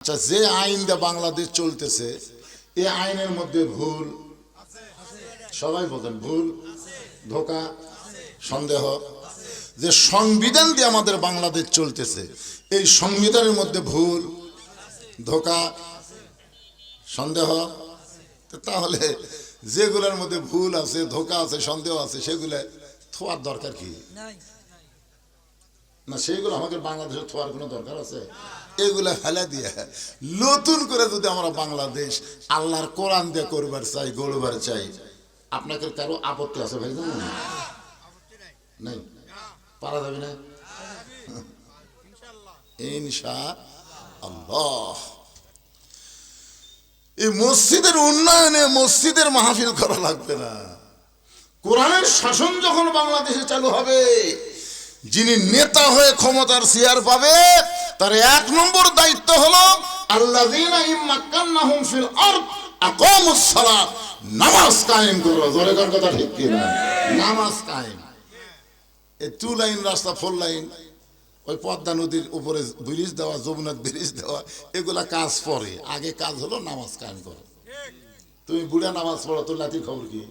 আচ্ছা যে আইন দিয়ে বাংলাদেশ চলতেছে এই আইনের মধ্যে ভুল। সবাই বলেন, ভুল, ধোকা, সন্দেহ। যে সংবিধান দিয়ে আমাদের বাংলাদেশ চলতেছে, এই সংবিধানের মধ্যে ভুল, ধোকা, সন্দেহ। তাহলে যেগুলোর মধ্যে ভুল আছে, ধোকা আছে, সন্দেহ আছে, সেগুলো থোয়ার দরকার কি? না, সেইগুলো আমাদের বাংলাদেশে থোয়ার কোনো দরকার আছে? এগুলা ফেলে দিয়ে, নতুন করে যদি আমরা বাংলাদেশ আল্লাহর কোরআন দিয়ে করবার চাই, গড়বার চাই, আপনাকে কারও আপত্তি আছে ভাই জানেন? নাই? পারা যাবে না? ইনশা আল্লাহ এই মসজিদের উন্নয়নে মসজিদের মাহফিল করা লাগবে না। কোরআনের শাসন যখন বাংলাদেশে চালু হবে যিনি নেতা হয়ে ক্ষমতার চেয়ার পাবে, তার এক নম্বর দায়িত্ব হলো নামাজ কায়েম করো। কথা নামাজ টু লাইন রাস্তা ফোর লাইন ওই পদ্মা নদীর উপরে ব্রিজ দেওয়া, যমুনার দেওয়া, এগুলা কাজ পরে। আগে কাজ হলো নামাজ কায়েম করো। তুমি বুড়া নামাজ পড়ো, তোর লাঠির খবর কি?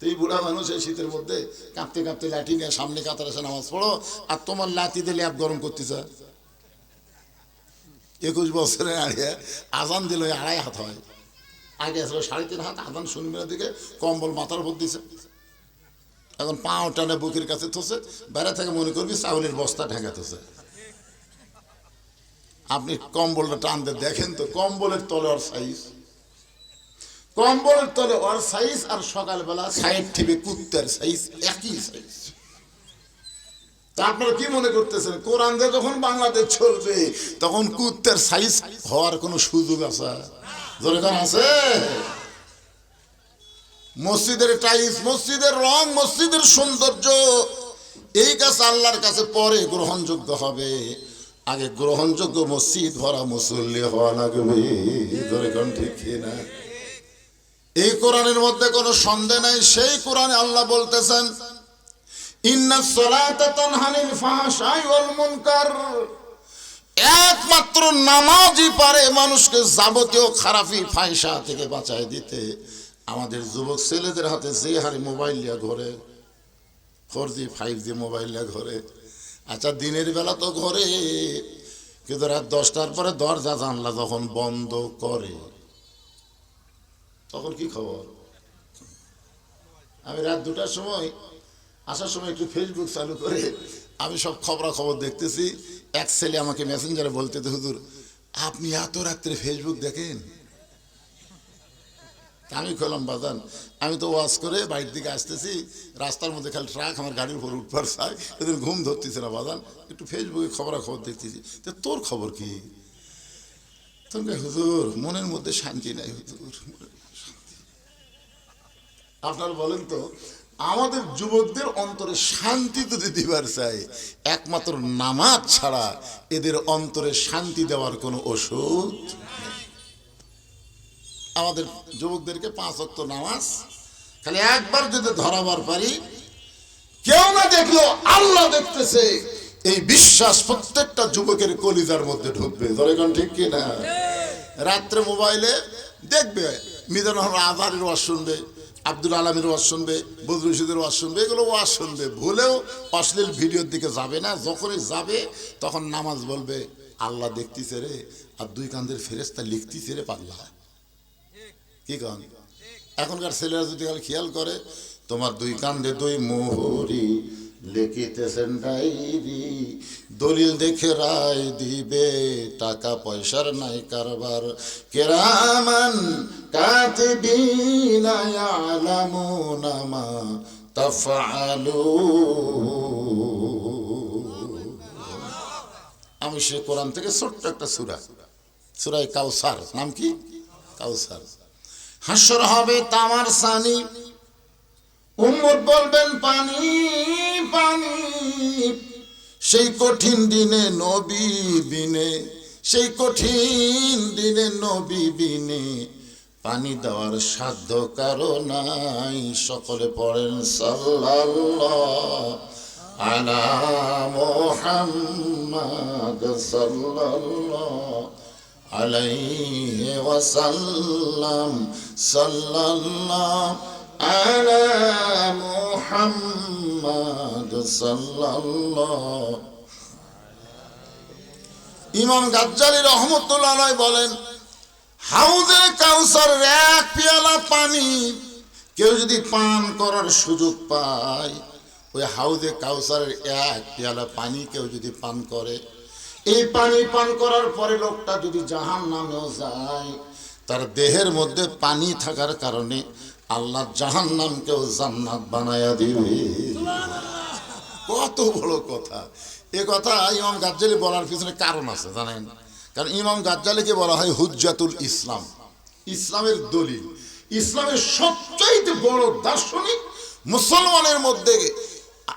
তুই বুড়া মানুষ এই শীতের মধ্যে কাঁপতে কাঁপতে লাঠি নিয়ে সামনে কাতার এসে নামাজ পড়ো, আর তোমার লাঠি দিলে ল্যাপ গরম করতেছ। একুশ বছরে আড়িয়ে আজান দিল আড়াই হাত হয়। আগে আসলে সাড়ে তিন হাত, আজান শুনবি দিকে কম্বল মাথার উপর দিছে। এখন পাও টানে বুকের কাছে থসে বেড়া থেকে মনে করবি চাউলের বস্তা ঢেকে থসে। আপনি কম্বলটা টানতে দেখেন তো, কম্বলের তলে ওর সাইজ কম্বলের তলে ওর সাইজ আর সকালবেলা সাইড থেকে কুত্তার সাইজ একই সাইজ তা আপনারা কি মনে করতেছেন? কোরআন দিয়ে যখন বাংলাদেশ চলবে তখন কুত্তার সাইজ হওয়ার কোনো সুযোগ আছে? যেরকম আছে? মসজিদের টাইলস মসজিদের রং মসজিদের সৌন্দর্য এই কাজ আল্লাহর কাছে পরে গ্রহণযোগ্য হবে। আগে গ্রহণযোগ্য মসজিদ ভরা মুসল্লি হওয়া লাগবে। যেরকম ঠিক না এই কোরআনের মধ্যে কোনো সন্দেহ নাই, সেই কোরআনে আল্লাহ বলতেছেন একমাত্র নামাজই পারে মানুষকে যাবতীয় খারাপি ফাইসা থেকে বাঁচায় দিতে। আমাদের যুবক ছেলেদের হাতে যে হারে মোবাইল নিয়ে ঘরে, four G, five G mobile নিয়ে ঘরে। আচ্ছা দিনের বেলা তো ঘরে, কিন্তু রাত দশটার পরে দরজা জানলা যখন বন্ধ করে তখন কি খবর? আমি রাত দুটার সময় আসার সময় একটু ফেসবুক চালু করে আমি সব খবরাখবর দেখতেছি। এক ছেলে আমাকে মেসেঞ্জারে বলতে হুজুর, আপনি এত রাত্রে ফেসবুক দেখেন? আমি খোলাম বাজান, আমি তো ওয়াজ করে বাড়ির দিকে আসতেছি। রাস্তার মধ্যে খালি ট্রাক, আমার গাড়ির উপর উঠবার এদের ঘুম ধরতেছে না, বাজান। একটু ফেসবুকে খবরাখবর দেখতেছি। তো তোর খবর কি? হুজুর, মনের মধ্যে শান্তি নাই হুজুর আপনার বলেন তো, আমাদের যুবকদের অন্তরে শান্তি যদি দিবার চাই একমাত্র নামাজ ছাড়া এদের অন্তরে শান্তি দেওয়ার কোনো ওষুধ আমাদের যুবকদেরকে পাঁচ অক্ত নামাজ, খালি একবার যদি ধরাবার পারি, কেউ না দেখল, আল্লাহ দেখতেছে। এই বিশ্বাস প্রত্যেকটা যুবকের কলিজার মধ্যে ঢুকবে। ধরে কোন ঠিক কিনা রাত্রে মোবাইলে দেখবে মিজান রহমান আজহারের ওয়াজ শুনবে আব্দুল আলমের ওয়াজ শুনবে বদরুল রশিদের ওয়াজ শুনবে এগুলো ওয়াজ শুনবে। ভুলেও অশ্লীল ভিডিওর দিকে যাবে না যখনই যাবে তখন নামাজ বলবে আল্লাহ দেখতেছে রে আর দুই কান্দের ফেরেস্তা লিখতেছে রে পাগলা। কি কন? এখনকার ছেলেরা যদি খেয়াল করে তোমার দুই কান্দে দুই মোহরি লিখিতেছেন ডাইরি, দলিল দেখে রায় দিবে, টাকা পয়সার নাই কারবার। কেরামান কাতিবিনা ইয়ালামুনা আমি সে কোরআন থেকে ছোট্ট একটা সুরা সুরাই কাউসার, নাম কি? কাউসার। হাসর হবে তামার সানি, উম্মত বলবেন পানি। পানি। সেই কঠিন দিনে নবী বিনে, সেই কঠিন দিনে নবী বিনে। পানি দেওয়ার সাধ্য কারও নাই, সকলে পড়েন সাল্লাল্লাহ আলা মোহাম্মদ সাল্লাল্লাহ আলাইহি ওয়াসাল্লাম সাল্লাল্লাহ আলা মোহাম্মদ ইমাম গাজ্জালি রহমতুল্লাহ বলেন, হাউজে কাউসার এক পেয়ালা পানি, কেউ যদি পান করার সুযোগ পায়, ওই হাউজে কাউসারের এক পেয়ালা পানি কেউ যদি পান করে, এই পানি পান করার পরে লোকটা যদি জাহান নামেও যায়, তার দেহের মধ্যে পানি থাকার কারণে আল্লাহ জাহান নামকেও জান্নাত বানায়া দিবে। কত বড় কথা। এ কথা ইমাম গাজ্জালি বলার পিছনে কারণ আছে, জানেন? কারণ ইমাম গাজ্জালিকে বলা হয় হুজ্জাতুল ইসলাম। ইসলামের দলিল। ইসলামের সবচাইতে বড় দার্শনিক মুসলমানের মধ্যে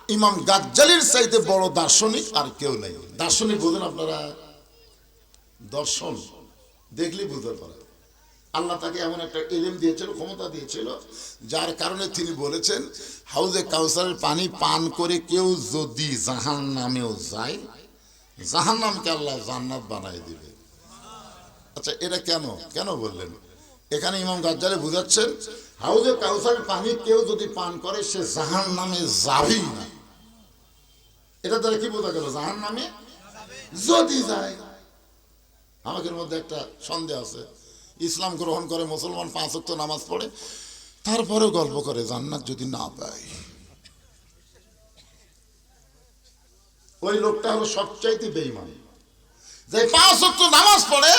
ইমাম গাজ্জালির চাইতে বড় দার্শনিক আর কেউ নেই। দার্শনিক বোঝেন আপনারা? দর্শন। দেখলেই বুঝতে পারে আল্লাহ তাকে এমন একটা এলেম দিয়েছিল, ক্ষমতা দিয়েছিল, যার কারণে তিনি বলেছেন, হাউজে কাউসারের পানি পান করে কেউ যদি জাহান নামেও যায় জাহান নামকে আল্লাহ জান্নাত বানাই দিবে। আচ্ছা এটা কেন? কেন বললেন? এখানে ইমাম গাজ্জালে বুঝাচ্ছেন, হাউজে কাউসারের পানি কেউ যদি পান করে, সে জাহান নামে যাবেই না। এটা দ্বারা কি বোঝা গেল? জাহান নামে যদি যায়। আমাদের মধ্যে একটা সন্দেহ আছে। ইসলাম গ্রহণ করে মুসলমান পাঁচ ওয়াক্ত নামাজ পড়ে তারপরে গল্প করে, জান্নাত যদি না পায়। ওই লোকটা হলো সবচাইতে বেইমান যে পাঁচ ওয়াক্ত নামাজ পড়ে,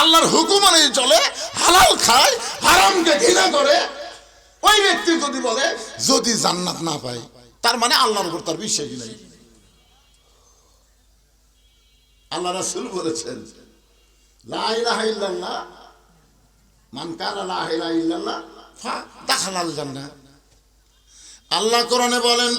আল্লাহর হুকুম অনুযায়ী চলে, হালাল খায়, হারামকে ঘৃণা করে, ওই ব্যক্তি যদি বলে, যদি জান্নাত না পায়, তার মানে আল্লাহর উপর তার বিশ্বাসই নেই। আল্লাহ রাসূল বলেছেন, লা ইলাহা ইল্লাল্লাহ মান ইল্লাল্লাহ, ফা আল্লাহ কোরআনে বলেন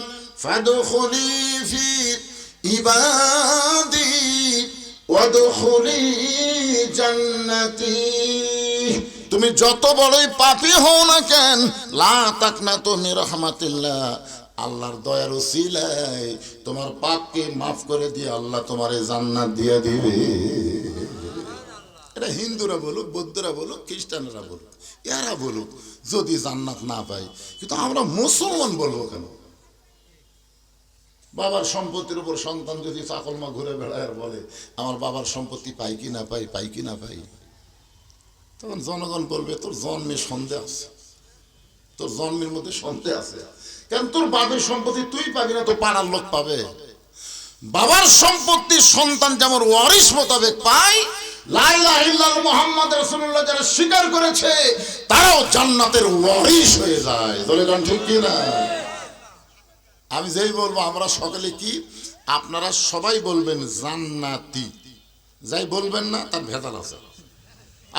তুমি যত বড়ই পাপী হও না কেন, লা তাকনা তুমি রহমাতিল্লাহ। আল্লাহর দয়ার উসিলায় তোমার পাপকে মাফ করে দিয়ে আল্লাহ তোমারে জান্নাত দিয়ে দিবে। এটা হিন্দুরা বলুক, বৌদ্ধরা বলুক, খ্রিস্টানরা বলুক, এরা বলুক, যদি জান্নাত না পাই কিন্তু আমরা মুসলমান বলব কেন? বাবার সম্পত্তির উপর সন্তান যদি চাকলমা ঘুরে বেড়ায় আর বলে, আমার বাবার সম্পত্তি পাই কি না পাই পাই কি না পাই? তখন জনগণ বলবে, তোর জন্মে সন্দেহ আছে। তোর জন্মের মধ্যে সন্দেহ আছে। কেন তোর বাবার সম্পত্তি তুই পাবি না, তো পাড়ার লোক পাবে? বাবার সম্পত্তির সন্তান যেমন ওয়ারিস মোতাবেক পায় মুহাম্মদ করেছে, তারাও জান্নাতের ওয়ারিস হয়ে যায়। কি আমি যেই বলব, আমরা সকলে কি? আপনারা সবাই বলবেন জান্নাতি। যাই বলবেন না, তার ভেজাল আছে।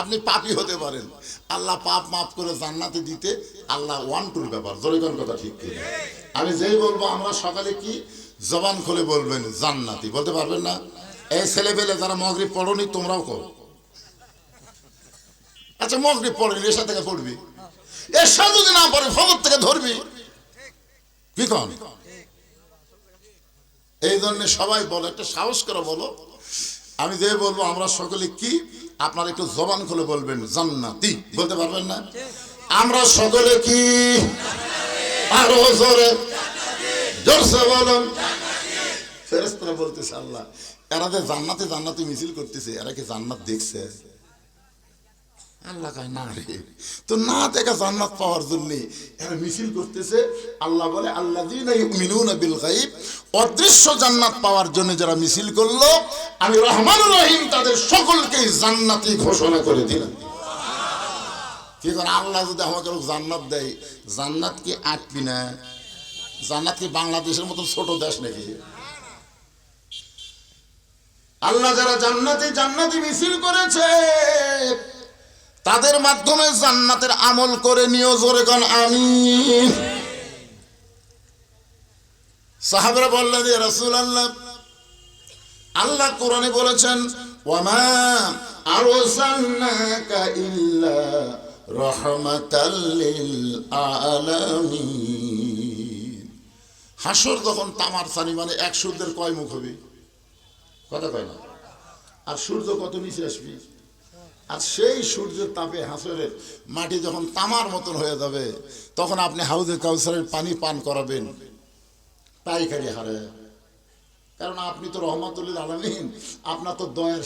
আপনি পাপি হতে পারেন। আল্লাহ পাপ মাফ করে জান্নাতে দিতে আল্লাহ ওয়ান টুর ব্যাপার। জরিগণ কথা ঠিক কি না? আমি যেই বলব, আমরা সকালে কি? জবান খুলে বলবেন জান্নাতি। বলতে পারবেন না? এই ছেলে পেলে যারা মগরিব পড়নি, তোমরাও কর। আচ্ছা মগরিব পড়নি এসা থেকে পড়বি। এসা যদি না পড়ে ফজর থেকে ধরবি। কি কন? এই জন্য সবাই বলো, একটা সাহস করে বলো। আমি যে বলব, আমরা সকলে কি? আপনারা একটু জবান খুলে বলবেন, জান্নাতি। বলতে পারবেন না? আমরা সকলে কি? আরও জোরে। জোরসে বলুন। ফেরেস্তারা বলতেছে আল্লাহ এরা যে জান্নাতে জান্নাতি মিছিল করতেছে, এরা কি জান্নাত দেখছে? আল্লাহ কয়, না রে। তো না দেখা জান্নাত পাওয়ার জন্য এরা মিছিল করতেছে। আল্লাহ বলে আল্লাহ মিনুন বিল গাইব অদৃশ্য জান্নাত পাওয়ার জন্য যারা মিছিল করল, আমি রহমান রহিম তাদের সকলকেই জান্নাতি ঘোষণা করে দিলাম। কি করে আল্লাহ যদি আমাকে জান্নাত দেয়? জান্নাত কি আটবি না? জান্নাত কি বাংলাদেশের মতো ছোট দেশ নাকি? আল্লাহ যারা জান্নাতি জান্নাতি মিছিল করেছে, তাদের মাধ্যমে জান্নাতের আমল করে নিও জোরে গান আমি সাহাবরা বললেন রসুল আল্লাহ আল্লাহ কোরআনে বলেছেন, ওয়ামা আরসালনাকা ইল্লা রাহমাতাল লিল আলামিন। হাসর যখন তামার সানি মানে এক সূর্যের কয় মুখ হবে? কথা কয় না? আর সূর্য কত নিচে আসবি? আর সেই সূর্যের তাপে হাসরের মাটি যখন তামার মতন হয়ে যাবে, তখন আপনি হাউজে কাউসারের পানি পান করাবেন। পাইকারি হারে। কারণ আপনি তো রহমাতুল্লিল আলমিন, আপনার তো দয়ার